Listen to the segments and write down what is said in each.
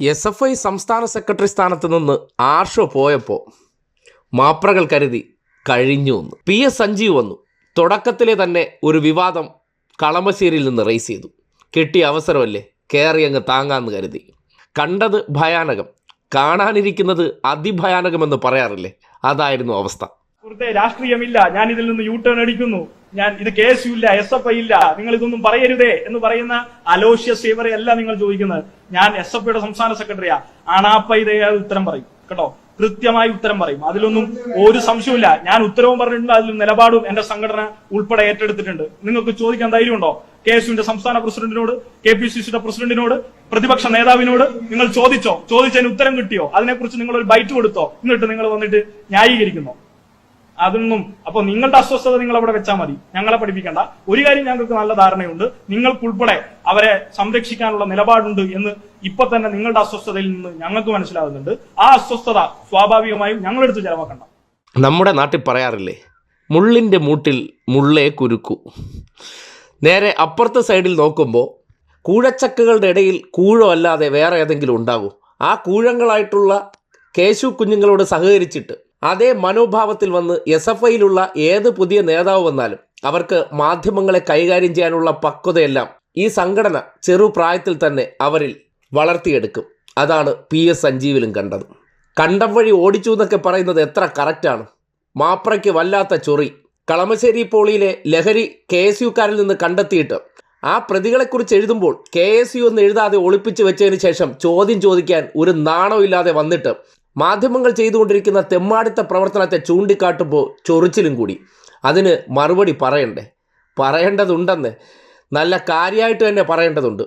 S F I സംസ്ഥാന secretary സ്ഥാനത്ത് നിന്ന് ആർഷോ പോയപ്പോൾ മാപ്രകൾ കരുതി കഴിഞ്ഞു വന്നു പി എസ് സഞ്ജീവ് വന്നു. തുടക്കത്തിലെ തന്നെ ഒരു വിവാദം കളമശ്ശേരിയിൽ നിന്ന് റേസ് ചെയ്തു. കിട്ടിയ അവസരമല്ലേ? കയറി അങ്ങ് താങ്ങാന്ന് കരുതി. കണ്ടത് ഭയാനകം. കാണാനിരിക്കുന്നത് അതിഭയാനകമെന്ന് പറയാറില്ലേ? അതായിരുന്നു അവസ്ഥ. രാഷ്ട്രീയമില്ല. ഞാൻ ഇതിൽ നിന്ന് യൂ ടേൺ അടിക്കുന്നു. ഞാൻ ഇത് കെ എസ് യു ഇല്ല എസ് എഫ് ഐ ഇല്ല. നിങ്ങൾ ഇതൊന്നും പറയരുതേ എന്ന് പറയുന്ന അലോഷ്യ അല്ല നിങ്ങൾ ചോദിക്കുന്നത്. ഞാൻ എസ് എഫ് ഐയുടെ സംസ്ഥാന സെക്രട്ടറിയാ. ആണാപ്പ ഇതേ ഉത്തരം പറയും കേട്ടോ? കൃത്യമായി ഉത്തരം പറയും. അതിലൊന്നും ഒരു സംശയമില്ല ഞാൻ ഉത്തരവും പറഞ്ഞിട്ടുണ്ട് അതിൽ നിലപാടും എന്റെ സംഘടന ഉൾപ്പെടെ ഏറ്റെടുത്തിട്ടുണ്ട്. നിങ്ങൾക്ക് ചോദിക്കാൻ ധൈര്യമുണ്ടോ? കെ എസ് യുവിന്റെ സംസ്ഥാന പ്രസിഡന്റിനോട് കെ പി സി സിയുടെ പ്രസിഡന്റിനോട് പ്രതിപക്ഷ നേതാവിനോട് നിങ്ങൾ ചോദിച്ചോ? ചോദിച്ചതിന് ഉത്തരം കിട്ടിയോ? അതിനെക്കുറിച്ച് നിങ്ങൾ ഒരു ബൈറ്റ് കൊടുത്തോ? എന്നിട്ട് നിങ്ങൾ വന്നിട്ട് ന്യായീകരിക്കുന്നു? അതൊന്നും അപ്പൊ നിങ്ങളുടെ അസ്വസ്ഥത നിങ്ങൾ അവിടെ വെച്ചാൽ മതി. ഞങ്ങളെ പഠിപ്പിക്കണ്ട. ഒരു കാര്യം ഞങ്ങൾക്ക് നല്ല ധാരണയുണ്ട്. നിങ്ങൾക്കുൾപ്പെടെ അവരെ സംരക്ഷിക്കാനുള്ള നിലപാടുണ്ട് എന്ന് ഇപ്പൊ തന്നെ നിങ്ങളുടെ അസ്വസ്ഥതയിൽ നിന്ന് ഞങ്ങൾക്ക് മനസ്സിലാകുന്നുണ്ട്. ആ അസ്വസ്ഥത സ്വാഭാവികമായും ഞങ്ങളെടുത്ത് ചെലവാക്കണ്ട. നമ്മുടെ നാട്ടിൽ പറയാറില്ലേ മുള്ളിന്റെ മൂട്ടിൽ മുള്ളേ കുരുക്കു. നേരെ അപ്പുറത്തെ സൈഡിൽ നോക്കുമ്പോൾ കൂഴച്ചക്കകളുടെ ഇടയിൽ കൂഴോ അല്ലാതെ വേറെ ഏതെങ്കിലും ഉണ്ടാകും. ആ കൂഴങ്ങളായിട്ടുള്ള കേശു കുഞ്ഞുങ്ങളോട് സഹകരിച്ചിട്ട് അതേ മനോഭാവത്തിൽ വന്ന് എസ് എഫ് ഐയിലുള്ള ഏത് പുതിയ നേതാവ് വന്നാലും അവർക്ക് മാധ്യമങ്ങളെ കൈകാര്യം ചെയ്യാനുള്ള പക്വതയെല്ലാം ഈ സംഘടന ചെറുപ്രായത്തിൽ തന്നെ അവരിൽ വളർത്തിയെടുക്കും. അതാണ് പി എസ് സഞ്ജീവിലും കണ്ടത്. കണ്ടം വഴി ഓടിച്ചു എന്നൊക്കെ പറയുന്നത് എത്ര കറക്റ്റാണ് മാപ്രയ്ക്ക് വല്ലാത്ത ചൊറി. കളമശ്ശേരി പോളിയിലെ ലഹരി കെ എസ് യുക്കാരിൽ നിന്ന് കണ്ടെത്തിയിട്ട് ആ പ്രതികളെക്കുറിച്ച് എഴുതുമ്പോൾ കെ എസ് യു എന്ന് എഴുതാതെ ഒളിപ്പിച്ചു വെച്ചതിന് ശേഷം ചോദ്യം ചോദിക്കാൻ ഒരു നാണമില്ലാതെ വന്നിട്ട് മാധ്യമങ്ങൾ ചെയ്തുകൊണ്ടിരിക്കുന്ന തെമ്മാടിത്ത പ്രവർത്തനത്തെ ചൂണ്ടിക്കാട്ടുമ്പോൾ ചൊറിച്ചിലും കൂടി. അതിന് മറുപടി പറയണ്ടേ? പറയേണ്ടതുണ്ടെന്ന് നല്ല കാര്യമായിട്ട് തന്നെ പറയേണ്ടതുണ്ട്.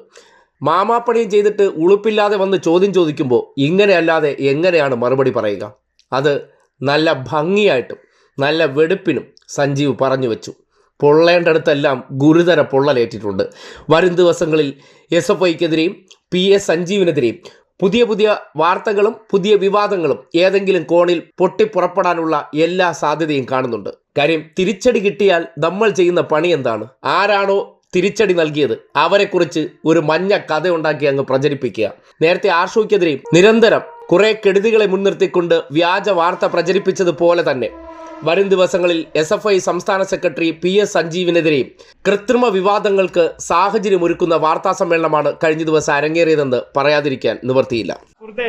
മാമാപ്പണിയും ചെയ്തിട്ട് ഉളുപ്പില്ലാതെ വന്ന് ചോദ്യം ചോദിക്കുമ്പോൾ ഇങ്ങനെയല്ലാതെ എങ്ങനെയാണ് മറുപടി പറയുക? അത് നല്ല ഭംഗിയായിട്ടും നല്ല വെടുപ്പിനും സഞ്ജീവ് പറഞ്ഞു വെച്ചു. പൊള്ളേണ്ടടുത്തെല്ലാം ഗുരുതര പൊള്ളലേറ്റിട്ടുണ്ട്. വരും ദിവസങ്ങളിൽ എസ് എഫ് ഐക്കെതിരെയും പി എസ് സഞ്ജീവിനെതിരെയും പുതിയ പുതിയ വാർത്തകളും പുതിയ വിവാദങ്ങളും ഏതെങ്കിലും കോണിൽ പൊട്ടിപ്പുറപ്പെടാനുള്ള എല്ലാ സാധ്യതയും കാണുന്നുണ്ട്. കാര്യം തിരിച്ചടി കിട്ടിയാൽ നമ്മൾ ചെയ്യുന്ന പണി എന്താണ്? ആരാണോ തിരിച്ചടി നൽകിയത്? അവരെക്കുറിച്ച് ഒരു മഞ്ഞ കഥ ഉണ്ടാക്കി അങ്ങ് പ്രചരിപ്പിക്കുക. നേരത്തെ ആർഷോയ്ക്കെതിരെയും നിരന്തരം കുറെ കെടുതികളെ മുൻനിർത്തിക്കൊണ്ട് വ്യാജ വാർത്ത പ്രചരിപ്പിച്ചതുപോലെ തന്നെ. വരും ദിവസങ്ങളിൽ എസ് എഫ് ഐ സംസ്ഥാന സെക്രട്ടറി പി എസ് സഞ്ജീവിനെതിരെ കൃത്രിമ വിവാദങ്ങൾക്ക് സാഹചര്യമൊരുക്കുന്ന വാർത്താ സമ്മേളനമാണ് കഴിഞ്ഞ ദിവസം അരങ്ങേറിയതെന്ന് പറയാതിരിക്കാൻ നിവർത്തിയില്ല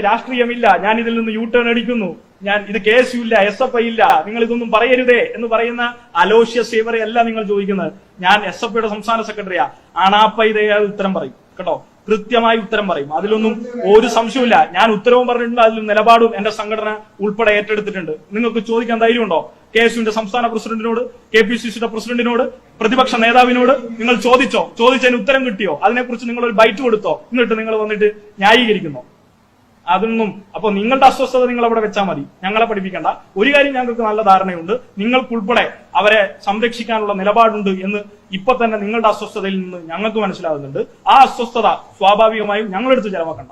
രാഷ്ട്രീയമില്ല. ഞാൻ ഇതിൽ നിന്ന് യൂ ടേൺ അടിക്കുന്നു. ഞാൻ ഇത് കെ എസ് യു ഇല്ല എസ് എഫ് ഐ ഇല്ല. നിങ്ങൾ ഇതൊന്നും പറയരുതേ എന്ന് പറയുന്ന അലോഷ്യ സേവറയല്ല നിങ്ങൾ ചോദിക്കുന്നത്. ഞാൻ എസ് എഫ് ഐയുടെ സംസ്ഥാന സെക്രട്ടറിയാ. ആണാപ്പ ഇതേ ഉത്തരം പറയും. കേട്ടോ? കൃത്യമായി ഉത്തരം പറയും. അതിലൊന്നും ഒരു സംശയമില്ല ഞാൻ ഉത്തരവും പറഞ്ഞിട്ടുണ്ട്. അതിൽ നിലപാടും എന്റെ സംഘടന ഉൾപ്പെടെ ഏറ്റെടുത്തിട്ടുണ്ട്. നിങ്ങൾക്ക് ചോദിക്കാൻ ധൈര്യമുണ്ടോ? കെ എസ് യുവിന്റെ സംസ്ഥാന പ്രസിഡന്റിനോട് കെ പി സി സിയുടെ പ്രസിഡന്റിനോട് പ്രതിപക്ഷ നേതാവിനോട് നിങ്ങൾ ചോദിച്ചോ? ചോദിച്ചതിന് ഉത്തരം കിട്ടിയോ? അതിനെക്കുറിച്ച് നിങ്ങൾ ഒരു ബൈറ്റ് കൊടുത്തോ? എന്നിട്ട് നിങ്ങൾ വന്നിട്ട് ന്യായീകരിക്കുന്നു. അതൊന്നും അപ്പൊ നിങ്ങളുടെ അസ്വസ്ഥത നിങ്ങൾ അവിടെ വെച്ചാൽ മതി. ഞങ്ങളെ പഠിപ്പിക്കേണ്ട. ഒരു കാര്യം ഞങ്ങൾക്ക് നല്ല ധാരണയുണ്ട്. നിങ്ങൾക്കുൾപ്പെടെ അവരെ സംരക്ഷിക്കാനുള്ള നിലപാടുണ്ട് എന്ന് ഇപ്പൊ തന്നെ നിങ്ങളുടെ അസ്വസ്ഥതയിൽ നിന്ന് ഞങ്ങൾക്ക് മനസ്സിലാകുന്നുണ്ട്. ആ അസ്വസ്ഥത സ്വാഭാവികമായും ഞങ്ങളെടുത്ത് ചെലവാക്കണ്ട.